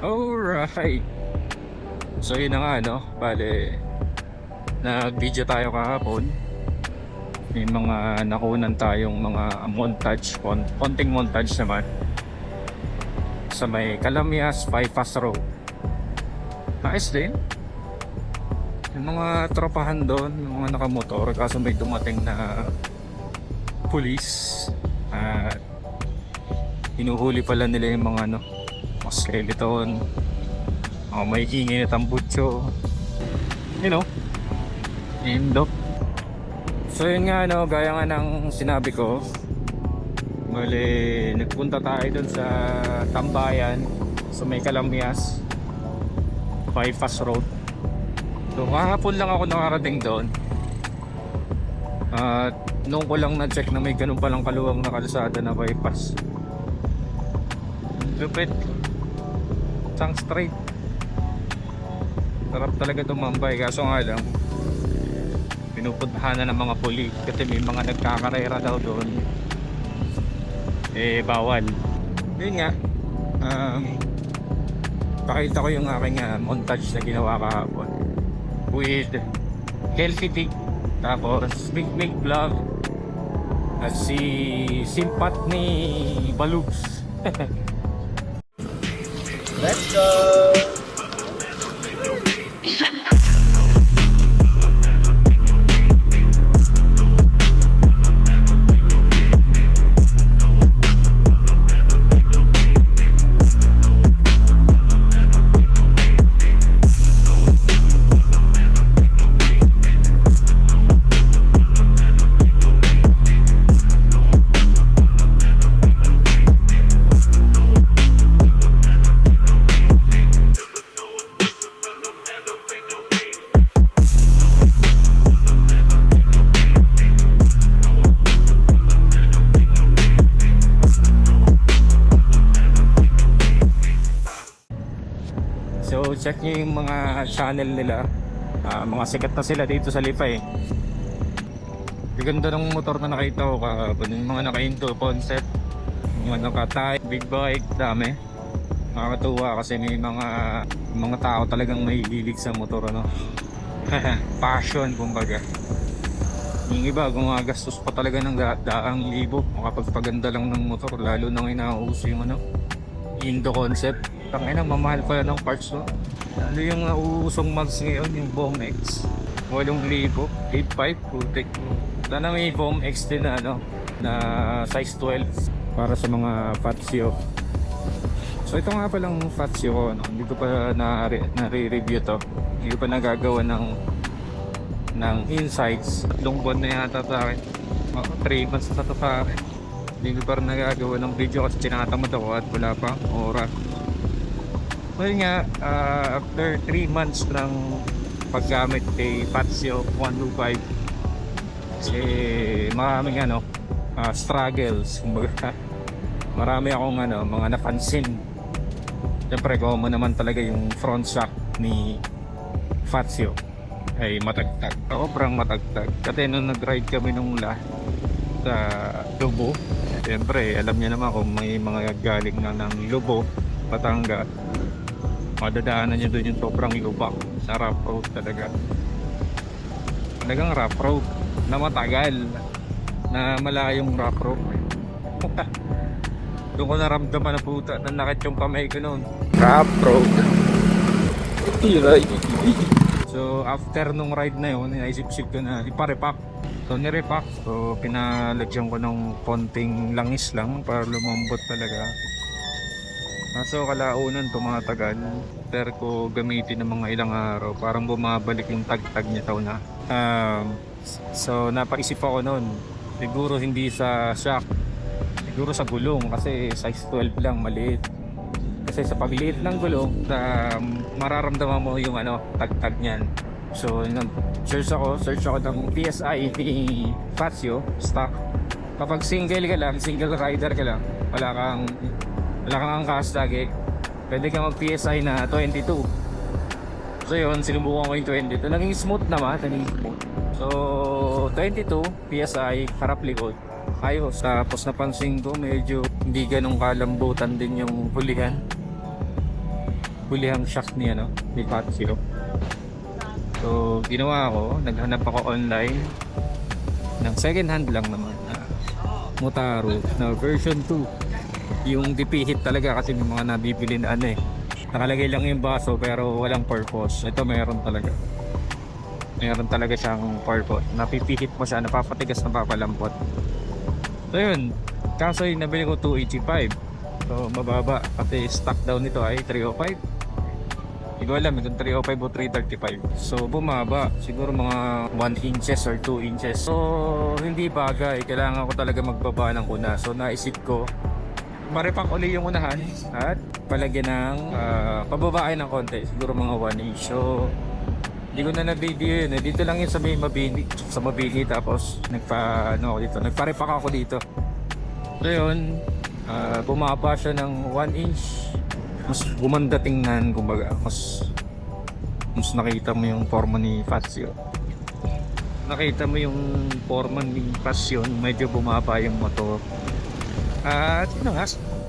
Alright. So yun na nga no, bale nag-video tayo kahapon. May mga nakunan tayong mga montage, kon konting montage naman. Sa may Calamias Bypass Road. Ayos din. Yung mga tropahan doon, yung mga nakamotor, kaso may dumating na police. At hinuhuli pala nila yung mga ano, mga skeleton, mga may ingin at tambutso. You know, indok. So yun nga no, gaya nga ng sinabi ko, Bale, nagpunta tayo dun sa Tambayan sa may Calamias Bypass Road So kahapon lang ako nakarating doon At noong ko lang na-check na may ganun palang kaluwang na kalsada na bypass Lupit Sang straight Sarap talaga tumambay kaso nga lang Pinupuntahan na ng mga puli Kasi may mga nagkakarera daw doon. Eh bawal. Yun nga um, pakita ko yung aking uh, montage na ginawa kahapon. With healthy Dick tapos big big vlog. At si simpat ni Balugs check nyo yung mga channel nila. Ah, mga sikat na sila dito sa Lipay ganda ng motor na nakita ko kahapon. Yung mga naka-into concept. Yung mga naka-type, big bike, dami. Nakakatuwa kasi may mga mga tao talagang may hilig sa motor ano. Passion kumbaga. Yung iba gumagastos pa talaga ng da- daang libo. Makapagpaganda lang ng motor lalo nang inauso yung ano Indo concept tangina mamahal pa ng parts no ano yung nauusong mags ngayon yung Bomb X 8,000 8.5 putik sana may Bomb din na ano na size 12 para sa mga Fazio So ito nga palang Fazio ko, no? hindi ko pa na- nare-review to. Hindi ko pa nagagawa ng ng insights. Tatlong buwan na yata sa akin. 3 months na to sa akin. Hindi ko pa nagagawa ng video kasi tinatamad ako at wala pa oras. So yun nga, ah, after 3 months ng paggamit kay Fazio 125 kasi maraming ano, ah, struggles. Marami akong ano, mga napansin Siyempre, common naman talaga yung front shock ni Fazio ay matagtag. Sobrang matagtag. Kasi nung nag-ride kami nung la sa Lubo, siyempre, alam niya naman kung may mga galing na ng Lubo, Patangas, madadaanan niyo doon yung sobrang lubak sa rough road talaga. Talagang rough road na matagal na malayong rough road. Doon ko naramdaman na puta na nakit yung kamay ko noon. Rough road. So after nung ride na yun, naisip-sip ko na iparepack. So nirepack. So pinalagyan ko ng konting langis lang para lumambot talaga. Kaso kalaunan tumatagal. Pero ko gamitin ng mga ilang araw. Parang bumabalik yung tag-tag niya taon na. Um, so napaisip ako noon. Siguro hindi sa shock. Siguro sa gulong kasi size 12 lang maliit. Kasi sa pagliit ng gulong, um, mararamdaman mo yung ano, tag-tag niyan. So, yun, search ako, search ako ng PSI Fazio stock. Kapag single ka lang, single rider ka lang, wala kang wala kang angkas lagi, pwede kang mag PSI na 22. So yun, sinubukan ko yung 22. Naging smooth naman, naging smooth. So, 22, PSI, harap likod. Ayos. Tapos napansin ko, medyo hindi ganong kalambutan din yung hulihan. hulihang shock ni ano, ni Fazio. So, ginawa ko, naghanap ako online ng second hand lang naman na Motaro na version 2. Yung dipihit talaga kasi may mga nabibili na ano eh. Nakalagay lang yung baso pero walang purpose. Ito meron talaga. Meron talaga siyang purpose. Napipihit mo siya, napapatigas, napapalampot. So yun, kaso yung nabili ko 285. So mababa, pati stock down nito ay 305. Hindi ko alam kung 305 o 335. So bumaba, siguro mga 1 inches or 2 inches. So hindi bagay, kailangan ko talaga magbaba ng una. So naisip ko, maripak uli yung unahan at palagyan ng uh, pababain ng konti. Siguro mga 1 inch. So hindi ko na na-video yun. Eh. Dito lang yun sa may mabini, sa mabini tapos nagpa, ano dito, nagparepak ako dito. So yun, ah, bumaba siya ng 1 inch. Mas gumanda tingnan, kumbaga. Mas, mas nakita mo yung forma ni Fazio. Nakita mo yung forma ni Passion, medyo bumaba yung motor. At yun nga,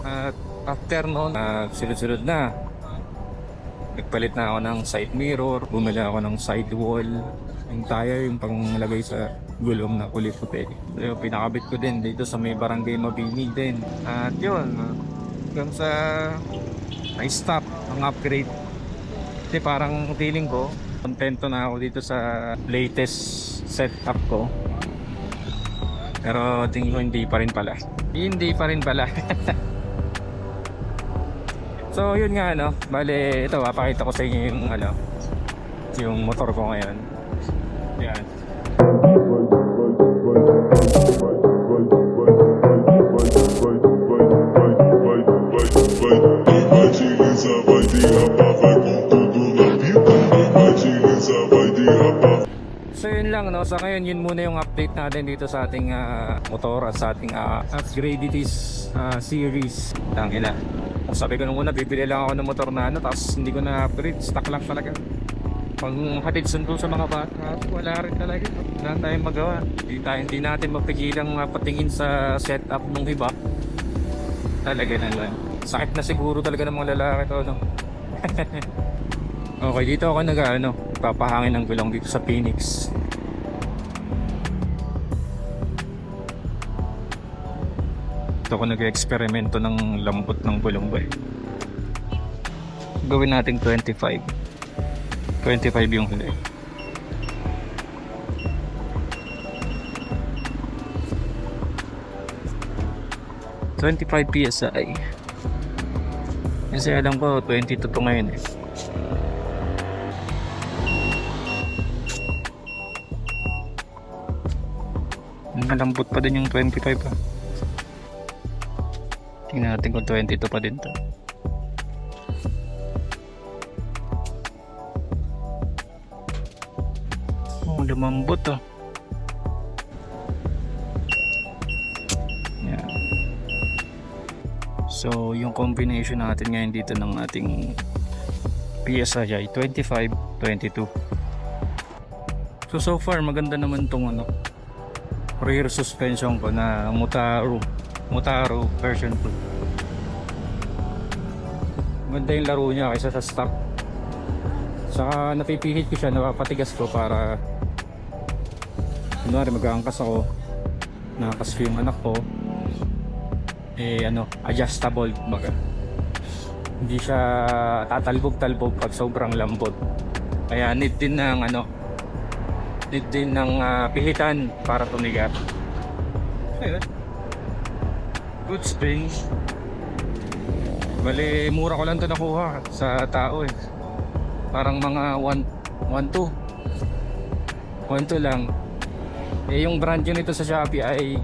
at after noon, ah, sunod-sunod na. Nagpalit na ako ng side mirror, bumili ako ng side wall, yung tire, yung panglagay sa gulong na kulay puti. So, pinakabit ko din dito sa may barangay Mabini din. At yun, hanggang sa na-stop ang upgrade. Kasi parang feeling ko, kontento na ako dito sa latest setup ko. Pero tingin ko hindi pa rin pala. Hindi pa rin pala. so yun nga ano, bale ito papakita ko sa inyo yung ano, yung motor ko ngayon. Lang no, sa ngayon yun muna yung update natin dito sa ating ah, motor at sa ating uh, upgraded ah, series. Tangina. Sabi ko nung una, bibili lang ako ng motor na ano, tapos hindi ko na upgrade, stock lang talaga. Pag hatid sundo sa mga bata, wala rin talaga. Wala tayong magawa. Hindi, tayo, hindi natin mapigilang ah, patingin sa setup ng iba. Talaga na lang. Sakit na siguro talaga ng mga lalaki to, no? okay, dito ako nag, ano, papahangin ng gulong dito sa Phoenix. Dito ako nag-eksperimento ng lambot ng eh. Gawin natin 25. 25 yung huli. Twenty-five PSI. Kasi alam ko, 22 to ngayon eh. Malambot pa din yung 25 pa. Tingnan natin kung 22 pa din to. Oh, lumambot to. Yan. So, yung combination natin ngayon dito ng ating PSI ay 25, 22. So, so far maganda naman tong ano, rear suspension ko na Motaro Motaro version 2 maganda yung laro niya kaysa sa stock saka napipihit ko siya napapatigas ko para kunwari mag-aangkas ako nakakas ko yung anak ko eh ano adjustable baga hindi siya tatalbog-talbog pag sobrang lambot kaya need din ng ano need din ng ah, pihitan para tumigat. Ayun. Good spring. Bali, mura ko lang to nakuha sa tao eh. Parang mga 1 1 2. 1 2 lang. Eh yung brand nyo nito sa Shopee ay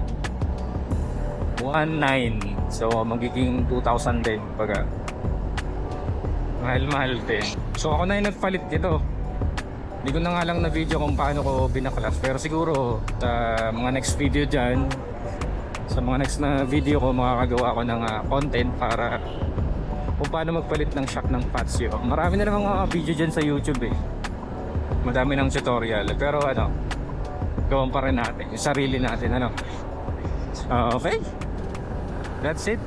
1.9 So magiging 2,000 din Baga Mahal-mahal din So ako na yung nagpalit dito hindi ko na nga lang na video kung paano ko binaklas pero siguro sa mga next video dyan sa mga next na video ko makakagawa ko ng ah, content para kung paano magpalit ng shock ng Fazio marami na namang mga video dyan sa YouTube eh. Madami ng tutorial. Pero ano gawin pa rin natin yung sarili natin ano. Ah, okay. That's it